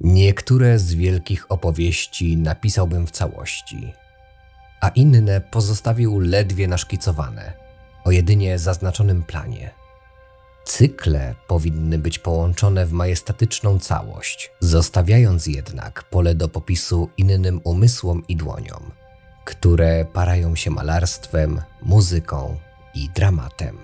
Niektóre z wielkich opowieści napisałbym w całości, a inne pozostawił ledwie naszkicowane, o jedynie zaznaczonym planie. Cykle powinny być połączone w majestatyczną całość, zostawiając jednak pole do popisu innym umysłom i dłoniom, które parają się malarstwem, muzyką i dramatem.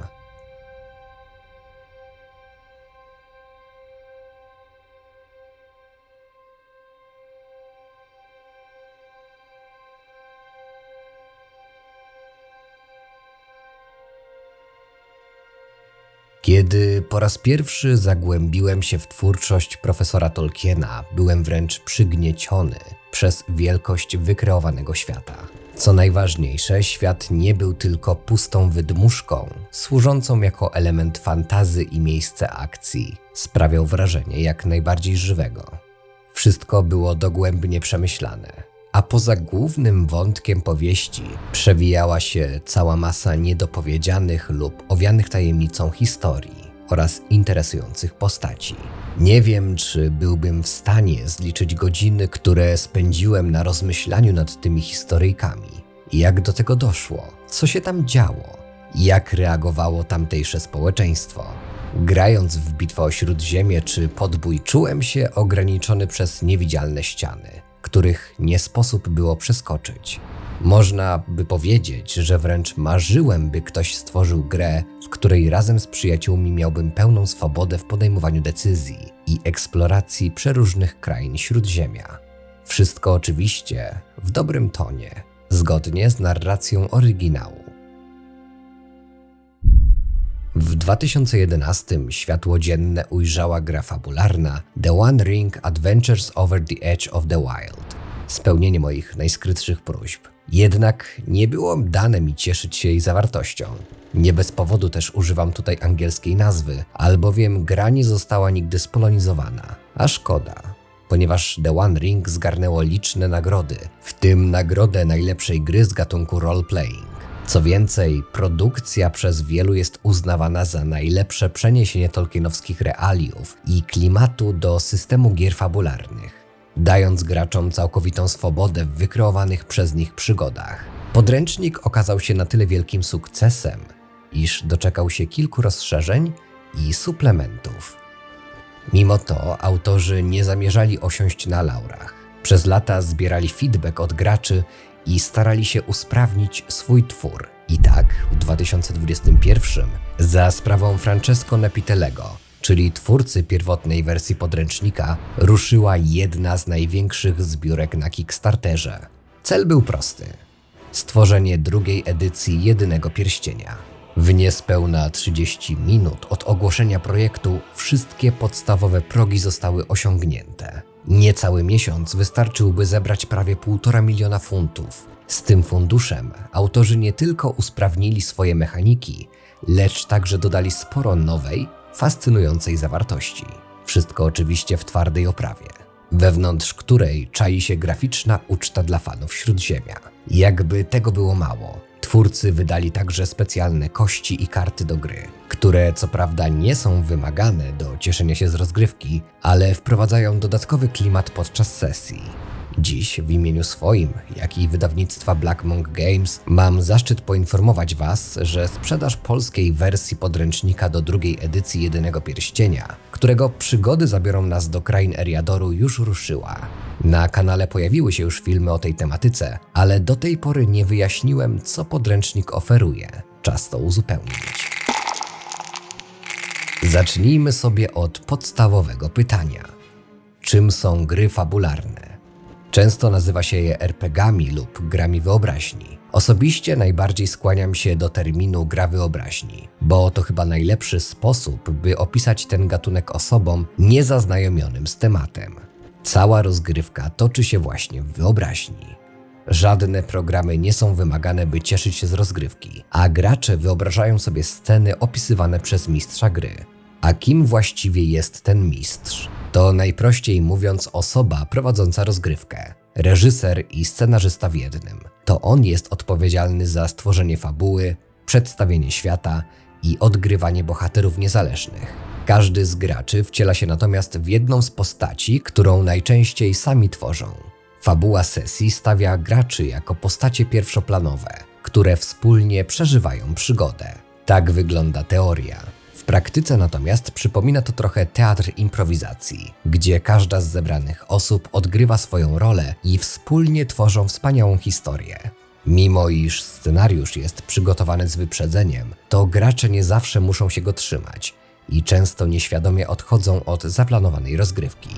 Kiedy po raz pierwszy zagłębiłem się w twórczość profesora Tolkiena, byłem wręcz przygnieciony przez wielkość wykreowanego świata. Co najważniejsze, świat nie był tylko pustą wydmuszką, służącą jako element fantazy i miejsce akcji. Sprawiał wrażenie jak najbardziej żywego. Wszystko było dogłębnie przemyślane, a poza głównym wątkiem powieści przewijała się cała masa niedopowiedzianych lub owianych tajemnicą historii oraz interesujących postaci. Nie wiem, czy byłbym w stanie zliczyć godziny, które spędziłem na rozmyślaniu nad tymi historyjkami. Jak do tego doszło? Co się tam działo? Jak reagowało tamtejsze społeczeństwo? Grając w bitwę o Śródziemie czy podbój, czułem się ograniczony przez niewidzialne ściany których nie sposób było przeskoczyć. Można by powiedzieć, że wręcz marzyłem, by ktoś stworzył grę, w której razem z przyjaciółmi miałbym pełną swobodę w podejmowaniu decyzji i eksploracji przeróżnych krain śródziemia. Wszystko oczywiście w dobrym tonie, zgodnie z narracją oryginału. W 2011 światło dzienne ujrzała gra fabularna The One Ring Adventures Over the Edge of the Wild. Spełnienie moich najskrytszych próśb. Jednak nie było dane mi cieszyć się jej zawartością. Nie bez powodu też używam tutaj angielskiej nazwy, albowiem gra nie została nigdy spolonizowana. A szkoda, ponieważ The One Ring zgarnęło liczne nagrody, w tym nagrodę najlepszej gry z gatunku role-playing. Co więcej, produkcja przez wielu jest uznawana za najlepsze przeniesienie tolkienowskich realiów i klimatu do systemu gier fabularnych, dając graczom całkowitą swobodę w wykreowanych przez nich przygodach. Podręcznik okazał się na tyle wielkim sukcesem, iż doczekał się kilku rozszerzeń i suplementów. Mimo to autorzy nie zamierzali osiąść na laurach. Przez lata zbierali feedback od graczy i starali się usprawnić swój twór. I tak w 2021 za sprawą Francesco Nepitelego, czyli twórcy pierwotnej wersji podręcznika, ruszyła jedna z największych zbiórek na Kickstarterze. Cel był prosty: stworzenie drugiej edycji Jedynego Pierścienia. W niespełna 30 minut od ogłoszenia projektu wszystkie podstawowe progi zostały osiągnięte. Niecały miesiąc wystarczyłby zebrać prawie 1,5 miliona funtów. Z tym funduszem autorzy nie tylko usprawnili swoje mechaniki, lecz także dodali sporo nowej, fascynującej zawartości. Wszystko oczywiście w twardej oprawie, wewnątrz której czai się graficzna uczta dla fanów Śródziemia. Jakby tego było mało, Twórcy wydali także specjalne kości i karty do gry, które co prawda nie są wymagane do cieszenia się z rozgrywki, ale wprowadzają dodatkowy klimat podczas sesji. Dziś w imieniu swoim, jak i wydawnictwa Black Monk Games mam zaszczyt poinformować Was, że sprzedaż polskiej wersji podręcznika do drugiej edycji Jedynego Pierścienia, którego przygody zabiorą nas do krain Eriadoru już ruszyła. Na kanale pojawiły się już filmy o tej tematyce, ale do tej pory nie wyjaśniłem, co podręcznik oferuje. Czas to uzupełnić. Zacznijmy sobie od podstawowego pytania. Czym są gry fabularne? Często nazywa się je RPGami lub grami wyobraźni. Osobiście najbardziej skłaniam się do terminu gra wyobraźni, bo to chyba najlepszy sposób, by opisać ten gatunek osobom niezaznajomionym z tematem. Cała rozgrywka toczy się właśnie w wyobraźni. Żadne programy nie są wymagane, by cieszyć się z rozgrywki, a gracze wyobrażają sobie sceny opisywane przez mistrza gry. A kim właściwie jest ten mistrz? To najprościej mówiąc osoba prowadząca rozgrywkę. Reżyser i scenarzysta w jednym. To on jest odpowiedzialny za stworzenie fabuły, przedstawienie świata i odgrywanie bohaterów niezależnych. Każdy z graczy wciela się natomiast w jedną z postaci, którą najczęściej sami tworzą. Fabuła sesji stawia graczy jako postacie pierwszoplanowe, które wspólnie przeżywają przygodę. Tak wygląda teoria. W praktyce natomiast przypomina to trochę teatr improwizacji, gdzie każda z zebranych osób odgrywa swoją rolę i wspólnie tworzą wspaniałą historię. Mimo iż scenariusz jest przygotowany z wyprzedzeniem, to gracze nie zawsze muszą się go trzymać i często nieświadomie odchodzą od zaplanowanej rozgrywki.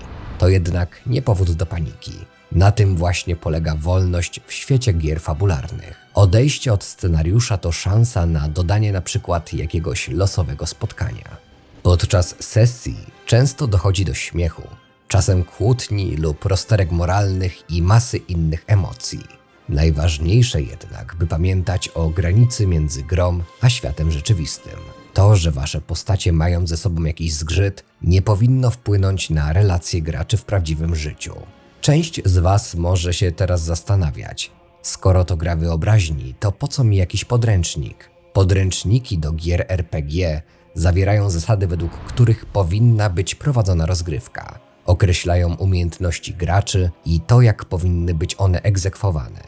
To jednak nie powód do paniki. Na tym właśnie polega wolność w świecie gier fabularnych. Odejście od scenariusza to szansa na dodanie na przykład jakiegoś losowego spotkania. Podczas sesji często dochodzi do śmiechu, czasem kłótni lub rozterek moralnych i masy innych emocji. Najważniejsze jednak, by pamiętać o granicy między grą a światem rzeczywistym. To, że wasze postacie mają ze sobą jakiś zgrzyt, nie powinno wpłynąć na relacje graczy w prawdziwym życiu. Część z was może się teraz zastanawiać, skoro to gra wyobraźni, to po co mi jakiś podręcznik? Podręczniki do gier RPG zawierają zasady, według których powinna być prowadzona rozgrywka. Określają umiejętności graczy i to, jak powinny być one egzekwowane.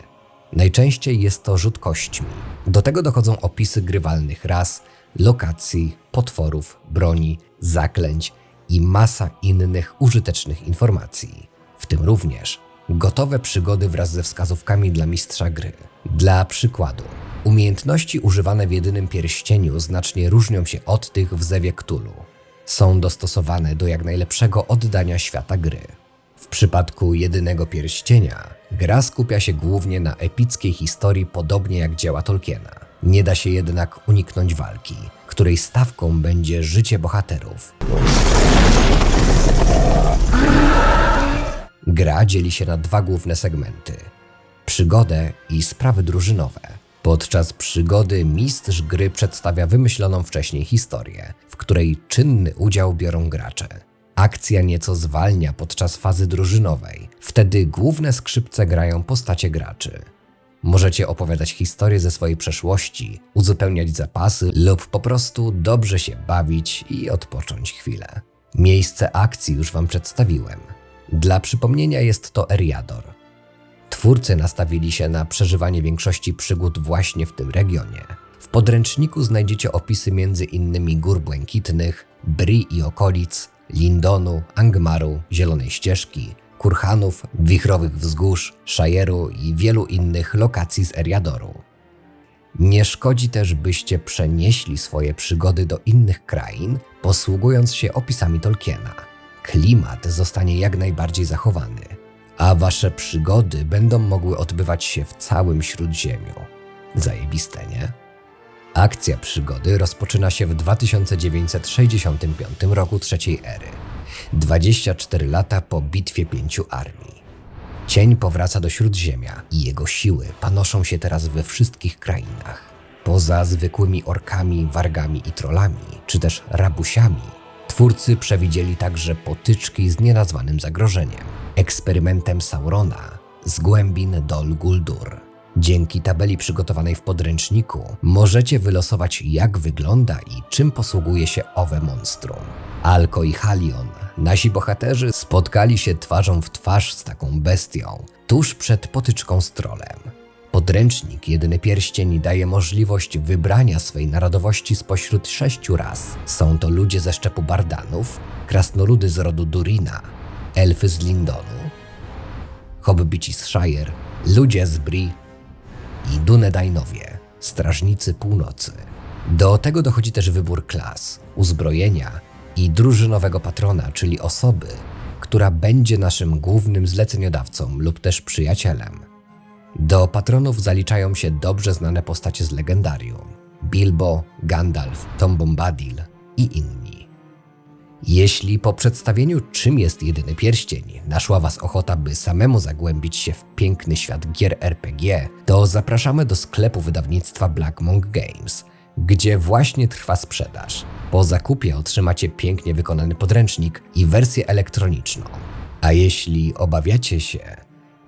Najczęściej jest to rzut kośćmi. Do tego dochodzą opisy grywalnych ras, lokacji, potworów, broni, zaklęć i masa innych użytecznych informacji, w tym również gotowe przygody wraz ze wskazówkami dla mistrza gry. Dla przykładu, umiejętności używane w jedynym pierścieniu znacznie różnią się od tych w Zewie Cthulhu. Są dostosowane do jak najlepszego oddania świata gry. W przypadku jedynego pierścienia, gra skupia się głównie na epickiej historii, podobnie jak dzieła Tolkiena. Nie da się jednak uniknąć walki, której stawką będzie życie bohaterów. Gra dzieli się na dwa główne segmenty: przygodę i sprawy drużynowe. Podczas przygody mistrz gry przedstawia wymyśloną wcześniej historię, w której czynny udział biorą gracze. Akcja nieco zwalnia podczas fazy drużynowej. Wtedy główne skrzypce grają postacie graczy. Możecie opowiadać historię ze swojej przeszłości, uzupełniać zapasy lub po prostu dobrze się bawić i odpocząć chwilę. Miejsce akcji już Wam przedstawiłem. Dla przypomnienia jest to Eriador. Twórcy nastawili się na przeżywanie większości przygód właśnie w tym regionie. W podręczniku znajdziecie opisy m.in. gór błękitnych, Bri i okolic, Lindonu, Angmaru, Zielonej Ścieżki, Kurhanów, Wichrowych Wzgórz, Szajeru i wielu innych lokacji z Eriadoru. Nie szkodzi też, byście przenieśli swoje przygody do innych krain, posługując się opisami Tolkiena. Klimat zostanie jak najbardziej zachowany, a wasze przygody będą mogły odbywać się w całym Śródziemiu. Zajebiste, nie? Akcja przygody rozpoczyna się w 2965 roku trzeciej ery, 24 lata po bitwie pięciu armii. Cień powraca do Śródziemia i jego siły panoszą się teraz we wszystkich krainach. Poza zwykłymi orkami, wargami i trollami, czy też rabusiami, twórcy przewidzieli także potyczki z nienazwanym zagrożeniem, eksperymentem Saurona z głębin Dol Guldur. Dzięki tabeli przygotowanej w podręczniku możecie wylosować jak wygląda i czym posługuje się owe monstrum. Alko i Halion, nasi bohaterzy spotkali się twarzą w twarz z taką bestią tuż przed potyczką z trolem. Podręcznik Jedyny Pierścień daje możliwość wybrania swej narodowości spośród sześciu ras. Są to ludzie ze szczepu Bardanów, krasnoludy z rodu Durina, elfy z Lindonu, hobbici z Shire, ludzie z Bri i Dunedainowie, strażnicy północy. Do tego dochodzi też wybór klas, uzbrojenia i drużynowego patrona, czyli osoby, która będzie naszym głównym zleceniodawcą lub też przyjacielem. Do patronów zaliczają się dobrze znane postacie z legendarium: Bilbo, Gandalf, Tom Bombadil i inni. Jeśli po przedstawieniu, czym jest jedyny pierścień, naszła Was ochota, by samemu zagłębić się w piękny świat gier RPG, to zapraszamy do sklepu wydawnictwa Black Monk Games, gdzie właśnie trwa sprzedaż. Po zakupie otrzymacie pięknie wykonany podręcznik i wersję elektroniczną. A jeśli obawiacie się,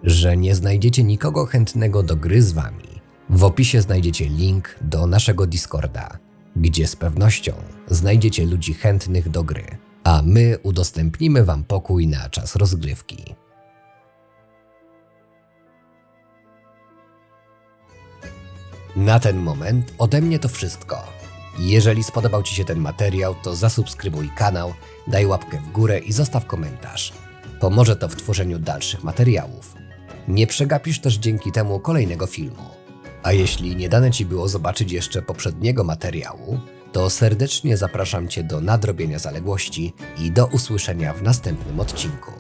że nie znajdziecie nikogo chętnego do gry z Wami, w opisie znajdziecie link do naszego Discorda, gdzie z pewnością znajdziecie ludzi chętnych do gry, a my udostępnimy Wam pokój na czas rozgrywki. Na ten moment ode mnie to wszystko. Jeżeli spodobał Ci się ten materiał, to zasubskrybuj kanał, daj łapkę w górę i zostaw komentarz. Pomoże to w tworzeniu dalszych materiałów. Nie przegapisz też dzięki temu kolejnego filmu. A jeśli nie dane Ci było zobaczyć jeszcze poprzedniego materiału, to serdecznie zapraszam Cię do nadrobienia zaległości i do usłyszenia w następnym odcinku.